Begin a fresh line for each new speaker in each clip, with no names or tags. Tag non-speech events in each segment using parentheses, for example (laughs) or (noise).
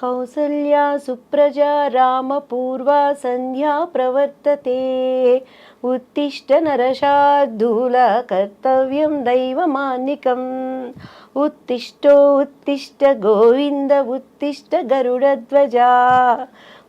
కౌసల్యా సుప్రజా రామపూర్వా సంధ్యా ప్రవర్తతే. ఉత్తిష్ట నరశార్దూల కర్తవ్యం దైవమాన్నికం. ఉత్తిష్టో ఉత్తిష్ట గోవింద ఉత్తిష్ట గరుడధ్వజా.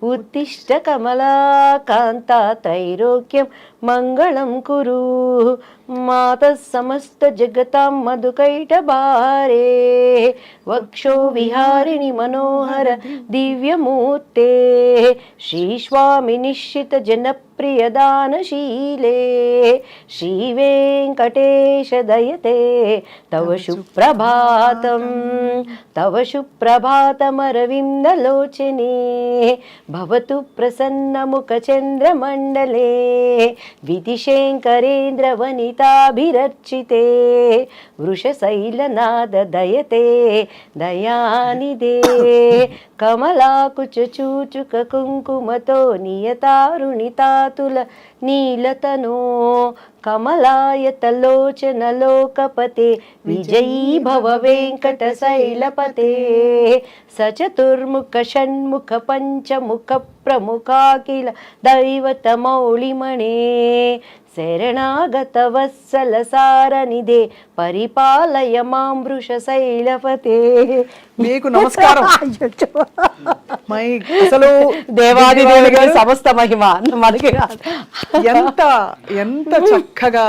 ఉత్తిష్ట కమలాకాంత త్రైలోక్యం మంగళం కురు. మాత సమస్త జగతాం మధుకైటభారే వక్షో విహారిణి మనోహర దివ్యమూర్తే. శ్రీస్వామి నిశ్చిత జనప్రియదానశీలే శ్రీవేంకటేశ దయతే. తవ సుప్రభాతం. తవ సుప్రభాతమరవిందలోచనే. భవతు ప్రసన్నముఖచంద్రమండలే విధిశేంకరేంద్ర వనితాభిరర్చితే వృషశైలనాద కమలాకుచూచుక కుంకుమతో నియతారుణితాతుల నీలతనో కమలాయతలోచనలోకపతే విజయీ భవ వెంకట శైలపతే సచతుర్ముఖ షణ్ముఖ పంచముఖ ప్రముఖాఖిల దైవతమౌళిమణే శరణాగత వత్సల సారనిదే పరిపాలయ మాం వృష శైలపతే
మీకు నమస్కారం. మై అసలు
దేవాది సమస్త మహిమ. మనకి.
ఎంత ఎంత చక్కగా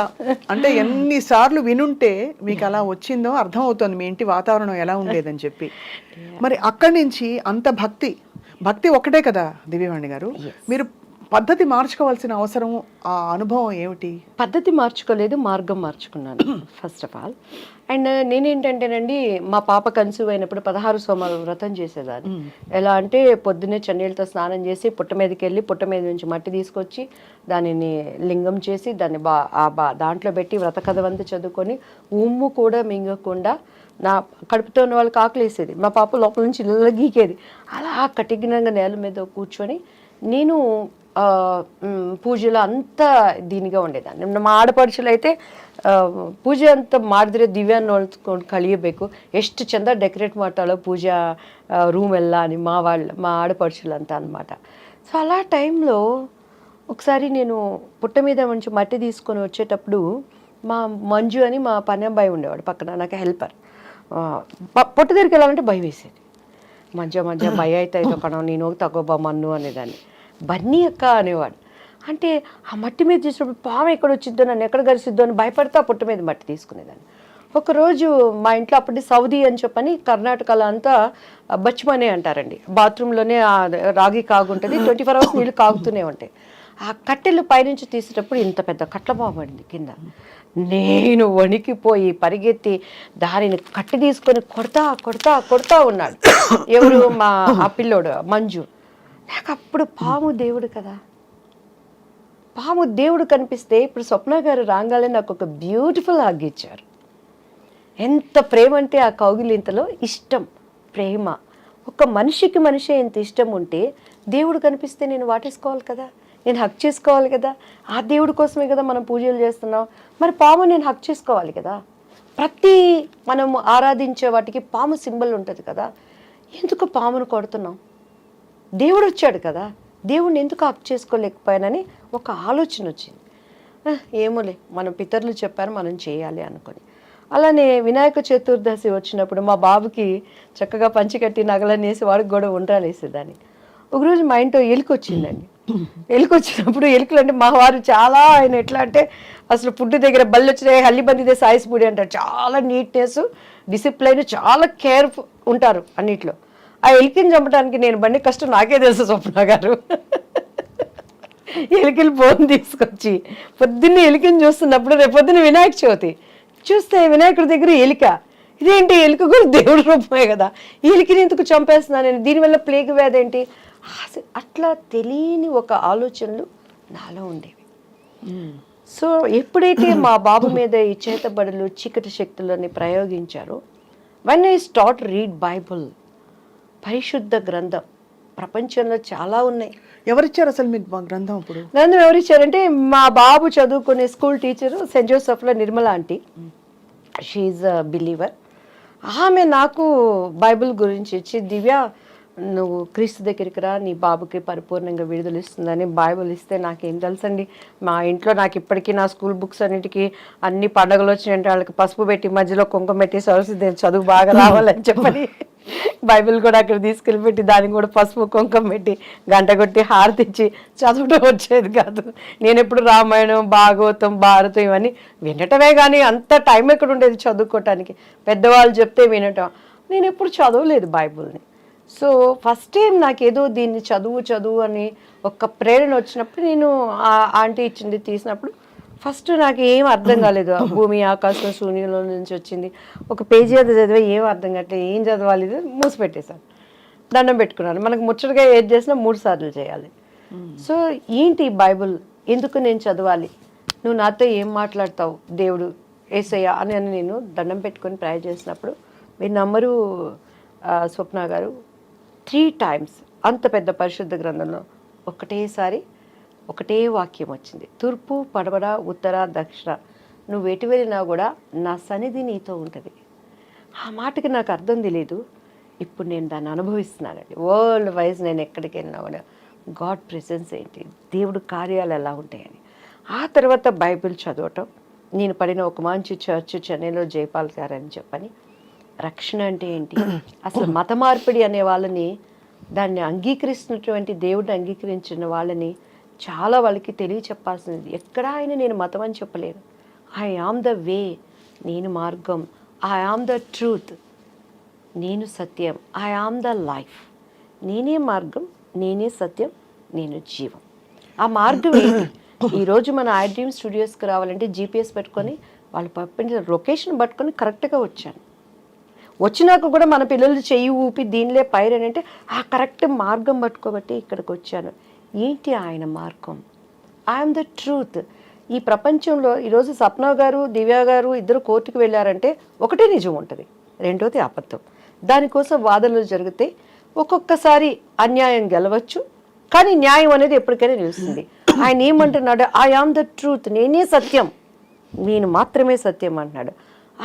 అంటే ఎన్ని సార్లు వినుంటే మీకు అలా వచ్చిందో అర్థం అవుతుంది మీ ఇంటి వాతావరణం ఎలా ఉండేదని చెప్పి. (laughs) మరి అక్కడి నుంచి అంత భక్తి భక్తి ఒక్కటే కదా దివ్యవాణి గారు? మీరు పద్ధతి మార్చుకోవాల్సిన అవసరం ఆ అనుభవం ఏమిటి?
పద్ధతి మార్చుకోలేదు మార్గం మార్చుకున్నాను ఫస్ట్ ఆఫ్ ఆల్ అండ్ నేనేంటంటేనండి మా పాప కన్సీవ్ అయినప్పుడు పదహారు సోమవారం వ్రతం చేసేదాన్ని. ఎలా అంటే పొద్దున్నే చన్నీళ్ళతో స్నానం చేసి పుట్ట మీదకి వెళ్ళి పుట్ట మీద నుంచి మట్టి తీసుకొచ్చి దానిని లింగం చేసి దాన్ని బా ఆ బా దాంట్లో పెట్టి వ్రత కథవంతా చదువుకొని ఉమ్ము కూడా మింగకుండా నా కడుపుతో ఉన్న వాళ్ళకి ఆకలేసేది మా పాప లోపల నుంచి ఇళ్ళ గీకేది. అలా కటిగినంగా నేల మీద కూర్చొని నేను పూజలో అంత దీనిగా ఉండేదాన్ని మా ಆಡಪಡಿಸಲು అయితే ಆ, ಪೂಜೆ ಅಂತ ಮಾಡಿದ್ರೆ ದಿವ್ಯ ನೋಡ್ಕೊಂಡು ಕಳಿಯಬೇಕು ಎಷ್ಟು ಚಂದ ಡೆಕೋರೇಟ್ ಮಾಡ್ತಾಳೋ ಪೂಜಾ ರೂಮ್ ಎಲ್ಲ అని మా వాళ్ళ మా ఆడపడుచులు అంతా అనమాట సో అలా టైంలో ఒకసారి నేను పుట్ట మీద నుంచి మట్టి తీసుకొని వచ్చేటప్పుడు మా మంజు అని మా పని అబ్బాయి ఉండేవాడు పక్కన నాకు హెల్పర్ పుట్ట దగ్గరికి వెళ్ళాలంటే భయం వేసేది మధ్య మధ్య భయ అయితే ఇది ఒక (laughs) నేను తగ్గోబా మన్ను అనేదాన్ని బన్నీ అక్క అనేవాడు. అంటే ఆ మట్టి మీద చూసినప్పుడు పాము ఎక్కడ వచ్చిద్దో నన్ను ఎక్కడ గరిసిద్దో అని భయపడితే ఆ పుట్ట మీద మట్టి తీసుకునేదాన్ని. ఒకరోజు మా ఇంట్లో అప్పటి సౌదీ అని చెప్పని కర్ణాటకలో అంతా బచ్మనే అంటారండి. బాత్రూంలోనే రాగి కాగుంటుంది ట్వంటీ ఫోర్ అవర్స్ నీళ్ళు కాగుతూనే ఉంటాయి. ఆ కట్టెలు పైనుంచి తీసేటప్పుడు ఇంత పెద్ద కట్ల పడింది కింద. నేను వణికిపోయి పరిగెత్తి దానిని కట్టి తీసుకొని కొడతా కొడతా కొడతా ఉన్నాడు. ఎవరు మా ఆ పిల్లోడు మంజు. నాకు అప్పుడు పాము దేవుడు కదా. పాము దేవుడు కనిపిస్తే ఇప్పుడు స్వప్న గారు రాగానే నాకు ఒక బ్యూటిఫుల్ హగ్ ఇచ్చారు. ఎంత ప్రేమ అంటే ఆ కౌగిలింతలో ఇష్టం ప్రేమ. ఒక మనిషికి మనిషి ఎంత ఇష్టం ఉంటే దేవుడు కనిపిస్తే నేను వాటేసుకోవాలి కదా నేను హక్ చేసుకోవాలి కదా. ఆ దేవుడి కోసమే కదా మనం పూజలు చేస్తున్నాం. మరి పాము నేను హక్ చేసుకోవాలి కదా. ప్రతి మనం ఆరాధించే వాటికి పాము సింబల్ ఉంటుంది కదా. ఎందుకు పామును కొడుతున్నాం? దేవుడు వచ్చాడు కదా. దేవుడిని ఎందుకు హక్ చేసుకోలేకపోయానని ఒక ఆలోచన వచ్చింది. ఏమోలే మన పితరులు చెప్పారు మనం చేయాలి అనుకొని. అలానే వినాయక చతుర్దశి వచ్చినప్పుడు మా బాబుకి చక్కగా పంచికట్టి నగలనేసి వాడికి కూడా ఉండ్రాలేసేదాన్ని ఒకరోజు మా ఇంట్లో ఎలుక వచ్చిందండి. ఎలుక వచ్చినప్పుడు ఎలుకలు అంటే మా వారు చాలా ఆయన ఎట్లా అంటే అసలు ఫుడ్ దగ్గర బల్లి వచ్చినాయి హల్లి బందిదే సాయిస్పూడి అంటారు. చాలా నీట్నెస్ డిసిప్లైన్ చాలా కేర్ఫుల్ ఉంటారు అన్నిట్లో. ఆ ఎలికని చంపడానికి నేను బండి కష్టం నాకే తెలుసు స్వప్న గారు. ఎలికలు బోన్ తీసుకొచ్చి పొద్దున్నే ఎలికని చూస్తున్నప్పుడు రేపు పొద్దున్న వినాయక చవితి. చూస్తే వినాయకుడి దగ్గర ఎలిక. ఇదేంటి ఎలుక కూడా దేవుడి రూపమే కదా. ఎలికని ఎందుకు చంపేస్తున్నాను నేను? దీనివల్ల ప్లేగ్ వ్యాధి ఏంటి? అట్లా తెలియని ఒక ఆలోచనలు నాలో ఉండేవి. సో ఎప్పుడైతే మా బాబు మీద ఈ చేతబడులు చీకటి శక్తులని ప్రయోగించారో one I start read Bible పరిశుద్ధ గ్రంథం. ప్రపంచంలో చాలా ఉన్నాయి.
ఎవరిచ్చారు అసలు మీకు మా గ్రంథం ఇప్పుడు
గ్రంథం ఎవరు ఇచ్చారంటే మా బాబు చదువుకునే స్కూల్ టీచరు సెంట్ జోసెఫ్లో నిర్మల ఆంటీ. షీఈ్ బిలీవర్ ఆమె నాకు బైబిల్ గురించి ఇచ్చి దివ్య నువ్వు క్రీస్తు దగ్గరికి రా నీ బాబుకి పరిపూర్ణంగా విడుదల ఇస్తుందని బైబిల్ ఇస్తే నాకేం తెలుసండి? మా ఇంట్లో నాకు ఇప్పటికీ నా స్కూల్ బుక్స్ అన్నిటికీ అన్ని పండగలు వచ్చినాయంటే వాళ్ళకి పసుపు పెట్టి మధ్యలో కుంకుమ పెట్టి సరస్వతి చదువు బాగా రావాలని చెప్పని బైబిల్ కూడా అక్కడ తీసుకెళ్ళి పెట్టి దానికి కూడా పసుపు కుంకుమ పెట్టి గంట కొట్టి హారతిచ్చి చదవడం వచ్చేది కాదు. నేను ఎప్పుడు రామాయణం భాగవతం భారతం ఇవన్నీ వినటమే కానీ అంత టైం ఎక్కడ ఉండేది చదువుకోవటానికి పెద్దవాళ్ళు చెప్తే వినటం. నేను ఎప్పుడు చదవలేదు బైబిల్ని. సో ఫస్ట్ టైం నాకు ఏదో దీన్ని చదువు చదువు అని ఒక ప్రేరణ వచ్చినప్పుడు నేను ఆ ఆంటీ ఇచ్చింది తీసినప్పుడు ఫస్ట్ నాకు ఏం అర్థం కాలేదు. ఆ భూమి ఆకాశం శూన్యంలో నుంచి వచ్చింది. ఒక పేజీ అది చదివే ఏం అర్థం కావట్లేదు. ఏం చదవాలి ఇది మూసి పెట్టేశాను దండం పెట్టుకున్నాను. మనకు ముచ్చటగా ఏది చేసినా మూడు సార్లు చేయాలి. సో ఏంటి బైబుల్? ఎందుకు నేను చదవాలి? నువ్వు నాతో ఏం మాట్లాడతావు? దేవుడు ఏసయ్య అని అని నేను దండం పెట్టుకొని ప్రేయర్ చేసినప్పుడు మీరు నమ్మరు స్వప్న గారు త్రీ టైమ్స్ అంత పెద్ద పరిశుద్ధ గ్రంథంలో ఒకటేసారి ఒకటే వాక్యం వచ్చింది. తూర్పు పడమర ఉత్తర దక్షిణ. నువ్వు ఎటు వెళ్ళినా కూడా నా సన్నిధి నీతో ఉంటుంది. ఆ మాటకి నాకు అర్థం తెలియదు ఇప్పుడు నేను దాన్ని అనుభవిస్తున్నానండి. వరల్డ్ వైజ్ నేను ఎక్కడికి వెళ్ళినా కూడా గాడ్ ప్రెసెన్స్ ఏంటి? దేవుడు కార్యాలు ఎలా ఉంటాయని. ఆ తర్వాత బైబిల్ చదవటం. నేను పడిన ఒక మంచి చర్చ్ చెన్నైలో జైపాల్ గారు అని చెప్పని రక్షణ అంటే ఏంటి? అసలు మత మార్పిడి అనే వాళ్ళని దాన్ని అంగీకరిస్తున్నటువంటి దేవుడిని అంగీకరించిన వాళ్ళని చాలా వాళ్ళకి తెలియచెప్పాల్సింది. ఎక్కడ ఆయన నేను మతం అని చెప్పలేను. ఐ ఆమ్ ద వే నేను మార్గం. ఐ ఆమ్ ద ట్రూత్ నేను సత్యం. ఐ ఆమ్ ద లైఫ్ నేనే మార్గం నేనే సత్యం నేను జీవం. ఆ మార్గం ఏంటి? ఈరోజు మన ఐ డ్రీమ్ స్టూడియోస్కి రావాలంటే జీపీఎస్ పెట్టుకొని వాళ్ళు పంపించిన లొకేషన్ పట్టుకొని కరెక్ట్గా వచ్చాను. వచ్చినాక కూడా మన పిల్లలు చెయ్యి ఊపి దీనిలే పైరని అంటే ఆ కరెక్ట్ మార్గం పట్టుకోబట్టి ఇక్కడికి వచ్చాను ఏంటి ఆయన మార్గం? I'm the truth. ఈ ప్రపంచంలో ఈరోజు సప్న గారు దివ్య గారు ఇద్దరు కోర్టుకు వెళ్ళారంటే ఒకటే నిజం ఉంటుంది రెండోది అబద్ధం. దానికోసం వాదనలు జరిగితే ఒక్కొక్కసారి అన్యాయం గెలవచ్చు కానీ న్యాయం అనేది ఎప్పటికైనా నిలుస్తుంది. ఆయన ఏమంటున్నాడు? ఐ ఆమ్ ద ట్రూత్ నేనే సత్యం. నేను మాత్రమే సత్యం అంటున్నాడు.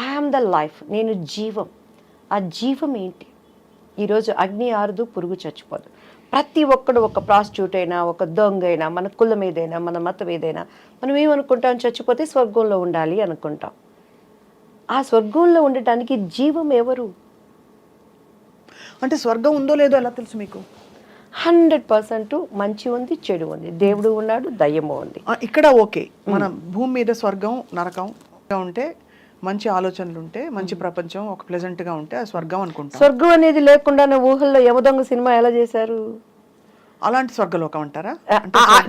ఐ ఆమ్ ద లైఫ్ నేను జీవం. ఆ జీవం ఏంటి? ఈరోజు అగ్ని ఆరదు పురుగు చచ్చిపోదు. ప్రతి ఒక్కడు ఒక ప్రాస్టిట్యూట్ అయినా ఒక దొంగ అయినా మన కులం ఏదైనా మన మతం ఏదైనా మనం ఏమనుకుంటాం? చచ్చిపోతే స్వర్గంలో ఉండాలి అనుకుంటాం. ఆ స్వర్గంలో ఉండటానికి జీవం ఎవరు?
అంటే స్వర్గం ఉందో లేదో ఎలా తెలుసు మీకు?
హండ్రెడ్ పర్సెంట్ మంచి ఉంది చెడు ఉంది. దేవుడు ఉన్నాడు దయ్యము ఉంది.
ఇక్కడ ఓకే. మన భూమి మీద స్వర్గం నరకం ఉంటే మంచి ఆలోచనలు ఉంటే మంచి ప్రపంచం ఒక ప్లెజెంట్గా ఉంటే ఆ స్వర్గం అనుకుంటాం.
స్వర్గం అనేది లేకుండా ఊహల్లో యమదొంగ సినిమా ఎలా చేశారు?
అలాంటి స్వర్గలోకం అంటారా?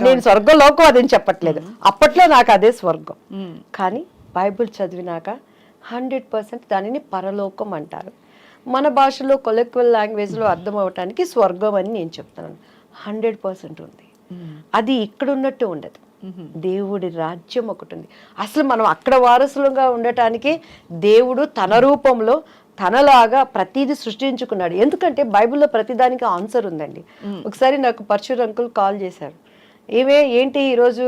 నేను స్వర్గంలోకం అదేం చెప్పట్లేదు. అప్పట్లో నాకు అదే స్వర్గం. కానీ బైబిల్ చదివినాక హండ్రెడ్ పర్సెంట్ దానిని పరలోకం అంటారు. మన భాషలో కొలెక్వల్ లాంగ్వేజ్లో అర్థం అవటానికి స్వర్గం అని నేను చెప్తున్నాను. హండ్రెడ్ పర్సెంట్ ఉంది. అది ఇక్కడ ఉన్నట్టు ఉండదు. దేవుడి రాజ్యం ఒకటి ఉంది అసలు మనం అక్కడ వారసులుగా ఉండటానికి దేవుడు తన రూపంలో తనలాగా ప్రతిదీ సృష్టించుకున్నాడు. ఎందుకంటే బైబిల్లో ప్రతిదానికి ఆన్సర్ ఉందండి. ఒకసారి నాకు పరశుర్ అంకుల్ కాల్ చేశారు. ఏమే ఏంటి ఈరోజు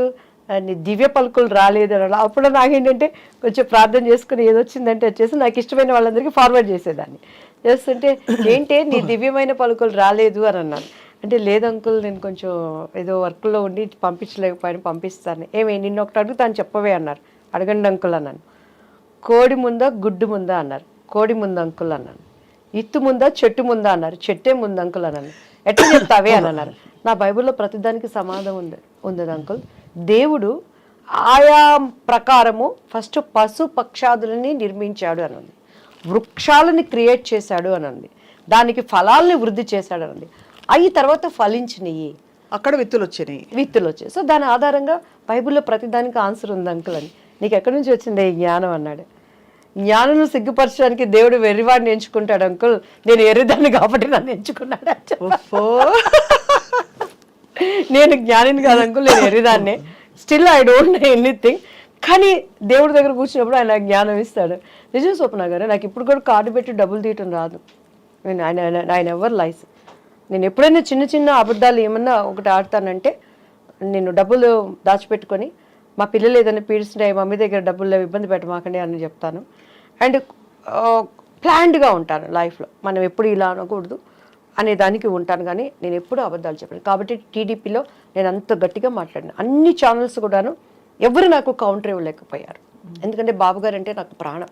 దివ్య పలుకులు రాలేదు అని. అప్పుడు నాకేంటంటే కొంచెం ప్రార్థన చేసుకుని ఏది వచ్చిందంటే వచ్చేసి నాకు ఇష్టమైన వాళ్ళందరికీ ఫార్వర్డ్ చేసేదాన్ని. చేస్తుంటే (laughs) ఏంటి నీ దివ్యమైన పలుకులు రాలేదు అని అన్నాను. అంటే లేదు అంకుల్ నేను కొంచెం ఏదో వర్క్లో ఉండి పంపించలేకపోయాను పంపిస్తాను. ఏమి నిన్న ఒకటి అడుగుతాను చెప్పవే అన్నారు. అడగండి అంకుల్ అన్నాను. కోడి ముందా గుడ్డు ముందా అన్నారు. కోడి ముందు అంకుల్ అన్నాను. ఇత్తు ముందా చెట్టు ముందా అన్నారు. చెట్టే ముందు అంకుల్ అన్నాను. ఎట్లా చెప్తావే అని అన్నారు. నా బైబిల్లో ప్రతిదానికి సమాధం ఉంది ఉంది అంకుల్. దేవుడు ఆయా ప్రకారము ఫస్ట్ పశు పక్షాదులని నిర్మించాడు అని ఉంది. వృక్షాలని క్రియేట్ చేశాడు అని ఉంది. దానికి ఫలాల్ని వృద్ధి చేశాడు అని ఉంది. అవి తర్వాత ఫలించినవి
అక్కడ విత్తులు వచ్చినాయి
విత్తులు వచ్చాయి సో దాని ఆధారంగా బైబిల్లో ప్రతిదానికి ఆన్సర్ ఉంది అంకుల్ అని. నీకు ఎక్కడి నుంచి వచ్చింది ఈ జ్ఞానం అన్నాడు. జ్ఞానం సిగ్గుపరచడానికి దేవుడు వెర్రివాడిని ఎంచుకుంటాడు అంకుల్. నేను ఎర్రిదాన్ని కాబట్టి నన్ను ఎంచుకున్నాడు నేను జ్ఞానిని కాదు అంకుల్ నేను ఎర్రిదాన్నే. Still I don't know anything కానీ దేవుడి దగ్గర కూర్చున్నప్పుడు ఆయన జ్ఞానం ఇస్తాడు. నిజం స్వప్న గారు నాకు ఇప్పుడు కూడా కార్డు పెట్టి డబ్బులు తీయటం రాదు. నేను ఆయన ఆయన- ఎవరు లైస్. నేను ఎప్పుడైనా చిన్న చిన్న అబద్ధాలు ఏమన్నా ఒకటి ఆడతానంటే నేను డబ్బులు దాచిపెట్టుకొని మా పిల్లలు ఏదైనా పీడిస్తుంటే మమ్మీ దగ్గర డబ్బులు ఇబ్బంది పెట్టమాకండి అని చెప్తాను. అండ్ ప్లాన్డ్గా ఉంటాను లైఫ్లో. మనం ఎప్పుడు ఇలా అనకూడదు అనే దానికి ఉంటాను కానీ నేను ఎప్పుడూ అబద్ధాలు చెప్పాను. కాబట్టి టీడీపీలో నేను అంత గట్టిగా మాట్లాడిన. అన్ని ఛానల్స్ కూడాను ఎవరు నాకు కౌంటర్ ఇవ్వలేకపోయారు. ఎందుకంటే బాబుగారు అంటే నాకు ప్రాణం.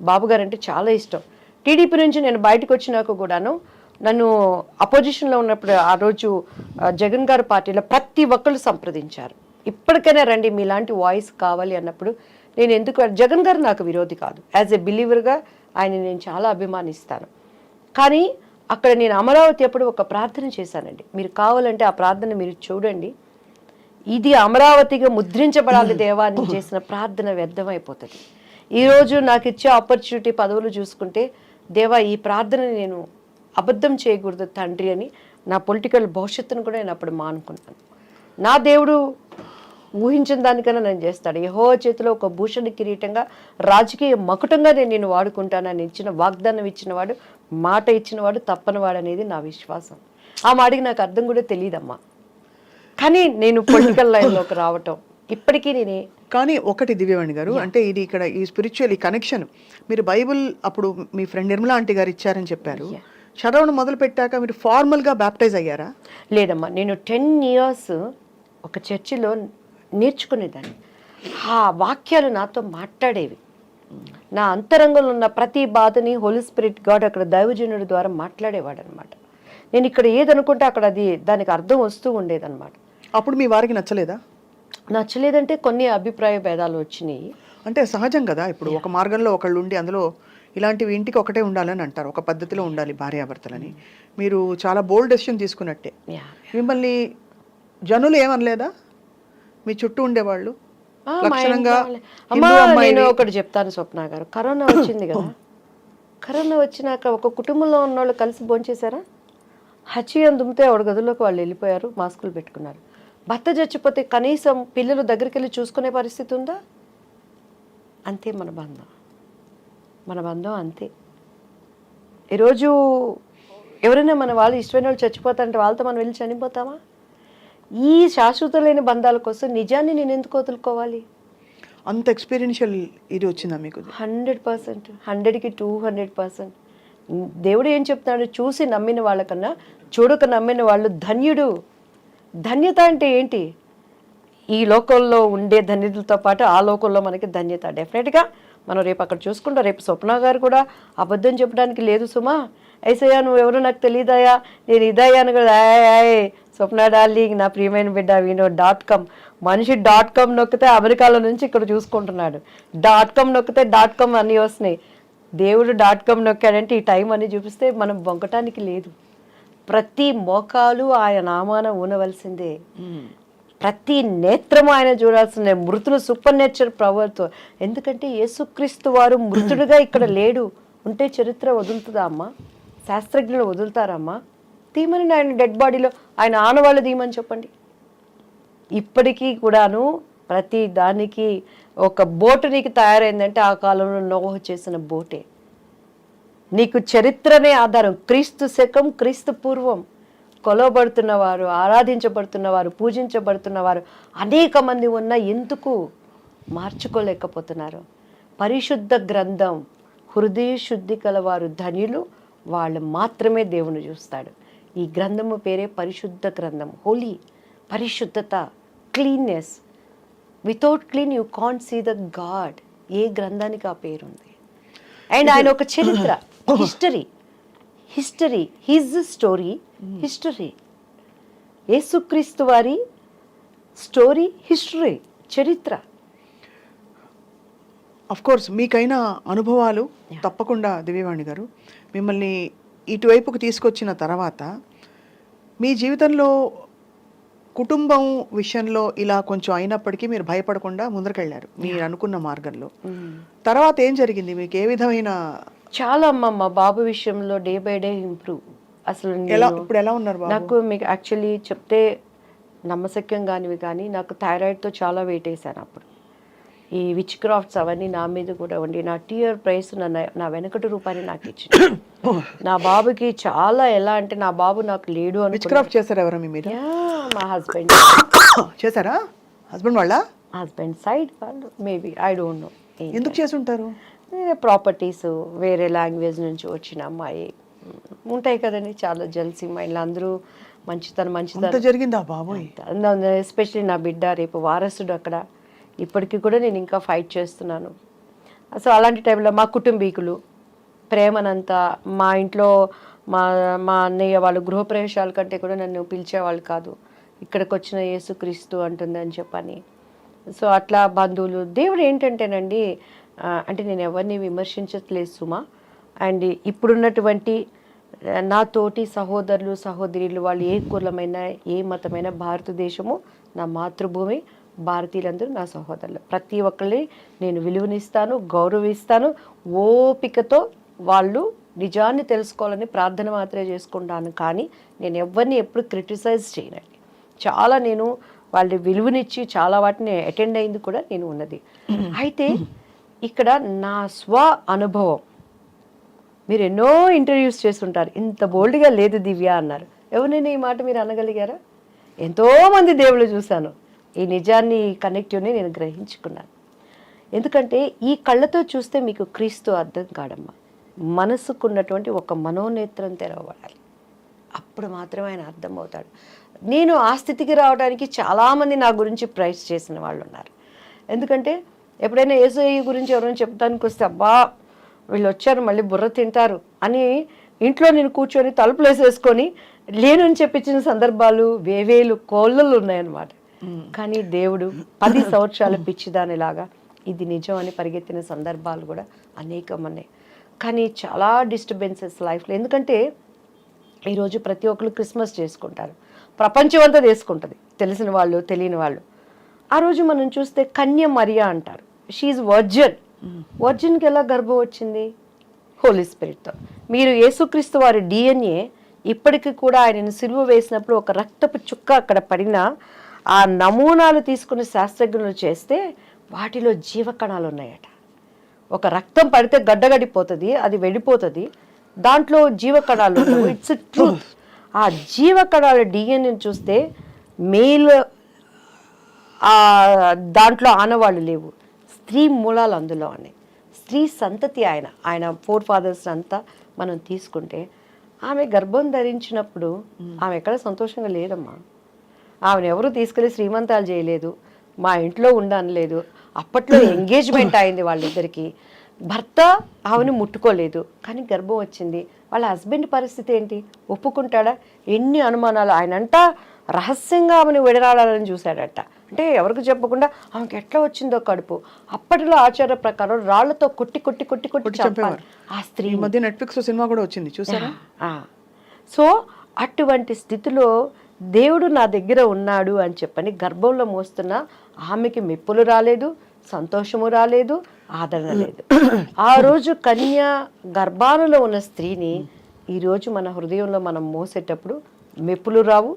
బాబుగారు అంటే చాలా ఇష్టం. టీడీపీ నుంచి నేను బయటకు వచ్చినాక కూడాను నన్ను అపోజిషన్లో ఉన్నప్పుడు ఆ రోజు జగన్ గారు పార్టీలో ప్రతి ఒక్కళ్ళు సంప్రదించారు. ఇప్పటికైనా రండి మీలాంటి వాయిస్ కావాలి అన్నప్పుడు నేను ఎందుకు జగన్ గారు నాకు విరోధి కాదు. యాజ్ ఎ బిలీవర్గా ఆయన నేను చాలా అభిమానిస్తాను. కానీ అక్కడ నేను అమరావతి అప్పుడు ఒక ప్రార్థన చేశానండి. మీరు కావాలంటే ఆ ప్రార్థన మీరు చూడండి. ఇది అమరావతిగా ముద్రించబడాలి దేవాన్ని చేసిన ప్రార్థన వ్యర్థమైపోతుంది. ఈరోజు నాకు ఇచ్చే ఆపర్చునిటీ పదవులు చూసుకుంటే దేవా ఈ ప్రార్థన నేను అబద్ధం చేయకూడదు తండ్రి అని నా పొలిటికల్ భవిష్యత్తును కూడా నేను అప్పుడు మానుకున్నాను. నా దేవుడు ఊహించిన దానికన్నా నేను చేస్తాడు. యహో చేతిలో ఒక భూషణ కిరీటంగా రాజకీయ మకుటంగా నేను నేను వాడుకుంటానని ఇచ్చిన వాగ్దానం ఇచ్చినవాడు మాట ఇచ్చినవాడు తప్పనివాడు అనేది నా విశ్వాసం. ఆ మాటకి నాకు అర్థం కూడా తెలియదమ్మా కానీ నేను పొలిటికల్ లైన్లోకి రావటం ఇప్పటికీ నేనే
కానీ ఒకటి దివ్యవాణి గారు అంటే ఇది ఇక్కడ ఈ స్పిరిచువల్ ఈ కనెక్షన్. మీరు బైబిల్ అప్పుడు మీ ఫ్రెండ్ నిర్మలా ఆంటీ గారు ఇచ్చారని చెప్పారు. చదవడం మొదలు పెట్టాక మీరు ఫార్మల్గా బ్యాప్టైజ్ అయ్యారా?
లేదమ్మా నేను టెన్ ఇయర్స్ ఒక చర్చిలో నేర్చుకునేదాన్ని. ఆ వాక్యాలు నాతో మాట్లాడేవి. నా అంతరంగంలో ఉన్న ప్రతి బాధని హోలీ స్పిరిట్ గాడ్ అక్కడ దైవజనుడి ద్వారా మాట్లాడేవాడు అనమాట నేను ఇక్కడ ఏదనుకుంటే అక్కడ అది దానికి అర్థం వస్తూ ఉండేదన్నమాట
అప్పుడు మీ వారికి నచ్చలేదా?
నచ్చలేదంటే కొన్ని అభిప్రాయ భేదాలు వచ్చినాయి.
అంటే సహజం కదా ఇప్పుడు ఒక మార్గంలో ఒకళ్ళు ఉండి అందులో ఇలాంటివి ఇంటికి ఒకటే ఉండాలని అంటారు. ఒక పద్ధతిలో ఉండాలి భార్యాభర్తలని. మీరు చాలా బోల్డ్ డెసిషన్ తీసుకున్నట్టే.
యా
మిమ్మల్ని జనులు ఏమనలేదా? మీ చుట్టూ ఉండేవాళ్ళు?
నేను ఒకటి చెప్తాను స్వప్న గారు. కరోనా వచ్చింది కదా. కరోనా వచ్చినాక ఒక కుటుంబంలో ఉన్న వాళ్ళు కలిసి భోంచేశారా? హచి దుమ్మితే ఆవిడ గదిలోకి వాళ్ళు వెళ్ళిపోయారు మాస్కులు పెట్టుకున్నారు. భర్త చచ్చిపోతే కనీసం పిల్లలు దగ్గరికి వెళ్ళి చూసుకునే పరిస్థితి ఉందా? అంతే మన బంధం. మన బంధం అంతే. ఈరోజు ఎవరైనా మన వాళ్ళు ఇష్టమైన వాళ్ళు చచ్చిపోతారంటే వాళ్ళతో మనం వెళ్ళి చనిపోతామా? ఈ శాశ్వత లేని బంధాల కోసం నిజాన్ని నేను ఎందుకు వదులుకోవాలి?
అంత ఎక్స్పీరియన్షియల్ ఇది వచ్చిందా మీకు?
Hundred percent. హండ్రెడ్కి టూ హండ్రెడ్ పర్సెంట్. దేవుడు ఏం చెప్తున్నాడు? చూసి నమ్మిన వాళ్ళకన్నా చూడక నమ్మిన వాళ్ళు ధన్యుడు. ధన్యత అంటే ఏంటి? ఈ లోకంలో ఉండే ధన్యతలతో పాటు ఆ లోకంలో మనకి ధన్యత. డెఫినెట్గా మనం రేపు అక్కడ చూసుకుంటాం. రేపు స్వప్న గారు కూడా అబద్ధం చెప్పడానికి లేదు సుమా. ఐసయ్యా నువ్వెవరో నాకు తెలియదాయా నేను ఇదయ్యాను కదా కూడా స్వప్న డార్లింగ్ నా ప్రియమైన బిడ్డ వీనో డాట్ కామ్ మనిషి డాట్ కామ్ నొక్కితే అమెరికాలో నుంచి ఇక్కడ చూసుకుంటున్నాడు. డాట్ కామ్ నొక్కితే డాట్ కామ్ అన్నీ వస్తున్నాయి. దేవుడు డాట్ కామ్ నొక్కాడంటే ఈ టైం అని చూపిస్తే మనం బొంకటానికి లేదు. ప్రతి మోకాలు ఆయన నామాన ఉండవలసిందే ప్రతి నేత్రము ఆయన చూడాల్సిందే మృతులు సూపర్ నేచర్ ప్రవర్తో ఎందుకంటే యేసుక్రీస్తు వారు మృతుడుగా ఇక్కడ లేడు. ఉంటే చరిత్ర వదులుతుందా అమ్మా? శాస్త్రజ్ఞులు వదులుతారమ్మా తీమని ఆయన డెడ్ బాడీలో ఆయన ఆనవాళ్ళు తీయమని చెప్పండి. ఇప్పటికీ కూడాను ప్రతి దానికి ఒక బోటు నీకు తయారైందంటే ఆ కాలంలో నోహ చేసిన బోటే. నీకు చరిత్రనే ఆధారం. క్రీస్తు శకం క్రీస్తు పూర్వం. కొలవబడుతున్నవారు ఆరాధించబడుతున్నవారు పూజించబడుతున్నవారు అనేక మంది ఉన్న ఎందుకు మార్చుకోలేకపోతున్నారు? పరిశుద్ధ గ్రంథం హృదయ శుద్ధి కలవారు ధనియులు వాళ్ళు మాత్రమే దేవుని చూస్తాడు. ఈ గ్రంథము పేరే పరిశుద్ధ గ్రంథం హోలీ పరిశుద్ధత cleanness. Without clean you can't see the God. ఏ గ్రంథానికి ఆ పేరుంది అండ్ ఆయన ఒక చరిత్ర (coughs) history. History his story history. యేసుక్రీస్తు వారి స్టోరీ హిస్టరీ చరిత్ర.
కోర్స్ మీకైన అనుభవాలు తప్పకుండా దివ్యవాణి గారు. మిమ్మల్ని ఇటువైపుకు తీసుకొచ్చిన తర్వాత మీ జీవితంలో కుటుంబం విషయంలో ఇలా కొంచెం అయినప్పటికీ మీరు భయపడకుండా ముందరకెళ్ళారు మీరు అనుకున్న మార్గంలో. తర్వాత ఏం జరిగింది? మీకు ఏ విధమైన
చాలా అమ్మ మా బాబు విషయంలో డే బై డే ఇంప్రూవ్. అసలు
ఎలా ఇప్పుడు ఎలా ఉన్నారు
నాకు మీకు యాక్చువల్లీ చెప్తే నమ్మశక్యం కానివి కానీ నాకు థైరాయిడ్తో చాలా వెయిట్ వేసాను అప్పుడు. ఈ విచ్ క్రాఫ్ట్స్ అవన్నీ నా మీద కూడా ఉండి నా టీఆర్ ప్రైస్ నా నా వెనకటి రూపాయలు నాకు ఇచ్చింది. (coughs) నా బాబుకి చాలా ఎలా అంటే నా బాబు నాకు లేడు
విచ్
అనుకున్నా
క్రాఫ్ట్ చేశారు ఎవరా మీ మీద?
మా హస్బెండ్ (coughs)
చేశారా? హస్బెండ్ వాళ్ళ?
హస్బెండ్ సైడ్ వాళ్ళు మేబీ ఐ డోంట్ నో
ఎందుకు చేసి ఉంటారు?
ప్రాపర్టీస్ వేరే లాంగ్వేజ్ నుంచి వచ్చిన అమ్మాయి ఉంటాయి కదండి చాలా జల్సీ మైండ్లు అందరూ మంచితనం మంచితనం.
జరిగిందా బాబోయ్?
ఎస్పెషలీ నా బిడ్డ రేపు వారసుడు అక్కడ. ఇప్పటికీ కూడా నేను ఇంకా ఫైట్ చేస్తున్నాను. సో అలాంటి టైంలో మా కుటుంబీకులు ప్రేమనంతా మా ఇంట్లో మా మా అన్నయ్య వాళ్ళు గృహప్రవేశాల కంటే కూడా నన్ను పిలిచేవాళ్ళు కాదు. ఇక్కడికి వచ్చిన యేసుక్రీస్తు అంటుందని చెప్పని. సో అట్లా బంధువులు దేవుడు ఏంటంటేనండి అంటే నేను ఎవరిని విమర్శించట్లేదు సుమా. అండ్ ఇప్పుడున్నటువంటి నా తోటి సహోదరులు సహోదరులు వాళ్ళు ఏ కులమైన ఏ మతమైన భారతదేశము నా మాతృభూమి భారతీయులందరూ నా సహోదరులు. ప్రతి ఒక్కరిని నేను విలువనిస్తాను గౌరవిస్తాను ఓపికతో వాళ్ళు నిజాన్ని తెలుసుకోవాలని ప్రార్థన మాత్రమే చేసుకుంటాను. కానీ నేను ఎవరిని ఎప్పుడు క్రిటిసైజ్ చేయనండి. చాలా నేను వాళ్ళ విలువనిచ్చి చాలా వాటిని అటెండ్ అయింది కూడా నేను ఉన్నది. అయితే ఇక్కడ నా స్వ అనుభవం మీరు ఎన్నో ఇంటర్వ్యూస్ చేస్తుంటారు. ఇంత బోల్డ్గా లేదు దివ్య అన్నారు. ఎవరినైనా ఈ మాట మీరు అనగలిగారా? ఎంతోమంది దేవుళ్ళు చూశాను. ఈ నిజాన్ని కనెక్టివ్ని నేను గ్రహించుకున్నాను. ఎందుకంటే ఈ కళ్ళతో చూస్తే మీకు క్రీస్తు అర్థం కాడమ్మా మనసుకున్నటువంటి ఒక మనోనేత్రం తెరవబడాలి. అప్పుడు మాత్రమే ఆయన అర్థమవుతాడు. నేను ఆ స్థితికి రావడానికి చాలామంది నా గురించి ప్రైజ్ చేసిన వాళ్ళు ఉన్నారు ఎందుకంటే ఎప్పుడైనా ఏసఐ గురించి ఎవరైనా చెప్తానికి వస్తే అబ్బా వీళ్ళు వచ్చారు మళ్ళీ బుర్ర తింటారు అని ఇంట్లో నేను కూర్చొని తలుపులు వేసేసుకొని లేను అని చెప్పించిన సందర్భాలు వేవేలు కోళ్ళలు ఉన్నాయన్నమాట. కానీ దేవుడు పది సంవత్సరాల పిచ్చిదానిలాగా ఇది నిజం అని పరిగెత్తిన సందర్భాలు కూడా అనేకం ఉన్నాయి. కానీ చాలా డిస్టర్బెన్సెస్ లైఫ్లో. ఎందుకంటే ఈరోజు ప్రతి ఒక్కరు క్రిస్మస్ చేసుకుంటారు. ప్రపంచం అంతా చేసుకుంటుంది. తెలిసిన వాళ్ళు తెలియని వాళ్ళు. ఆ రోజు మనం చూస్తే కన్య మరియా అంటారు. షీఈ్ వర్జన్ వర్జిన్కి ఎలా గర్భం వచ్చింది? హోలీ స్పిరిట్తో మీరు యేసుక్రీస్తు వారి డిఎన్ఏ ఇప్పటికీ కూడా ఆయనను సిలువ వేసినప్పుడు ఒక రక్తపు చుక్క అక్కడ పడిన ఆ నమూనాలు తీసుకుని శాస్త్రజ్ఞులు చేస్తే వాటిలో జీవకణాలు ఉన్నాయట. ఒక రక్తం పడితే గడ్డగడిపోతుంది అది వెళ్ళిపోతుంది. దాంట్లో జీవకణాలు ఇట్స్ ట్రూత్ ఆ జీవకణాల డిఎన్ఏ చూస్తే మేల్ దాంట్లో ఆనవాళ్ళు లేవు. స్త్రీ మూలాలు అందులో ఉన్నాయి స్త్రీ సంతతి ఆయన ఆయన ఫోర్ ఫాదర్స్ అంతా మనం తీసుకుంటే ఆమె గర్భం ధరించినప్పుడు ఆమె ఎక్కడ సంతోషంగా లేదమ్మా. ఆమెను ఎవరు తీసుకెళ్ళి శ్రీమంతాలు చేయలేదు మా ఇంట్లో ఉండనలేదు అప్పట్లో (coughs) ఎంగేజ్మెంట్ అయింది వాళ్ళిద్దరికి. భర్త ఆమెను ముట్టుకోలేదు కానీ గర్భం వచ్చింది. వాళ్ళ హస్బెండ్ పరిస్థితి ఏంటి? ఒప్పుకుంటాడా? ఎన్ని అనుమానాలు? ఆయన అంట రహస్యంగా ఆమెను విడనాడాలని చూశాడట. అంటే ఎవరికి చెప్పకుండా ఆమెకి ఎట్లా వచ్చిందో కడుపు. అప్పటిలో ఆచార ప్రకారం రాళ్ళతో కొట్టి కొట్టి కొట్టి కొట్టి చంపాలి. ఆ స్త్రీ
మధ్య నెట్ఫ్లిక్స్ సినిమా కూడా వచ్చింది చూసారా?
ఆ. సో అటువంటి స్థితిలో దేవుడు నా దగ్గర ఉన్నాడు అని చెప్పని గర్భంలో మోస్తున్న ఆమెకి మెప్పులు రాలేదు సంతోషము రాలేదు ఆదరణ లేదు. ఆ రోజు కన్య గర్భాలలో ఉన్న స్త్రీని ఈరోజు మన హృదయంలో మనం మోసేటప్పుడు మెప్పులు రావు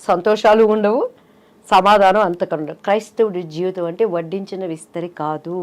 సంతోషాలు ఉండవు సమాధానం అంతకుండా క్రైస్తవుడి జీవితం అంటే వడ్డించిన విస్తరి కాదు.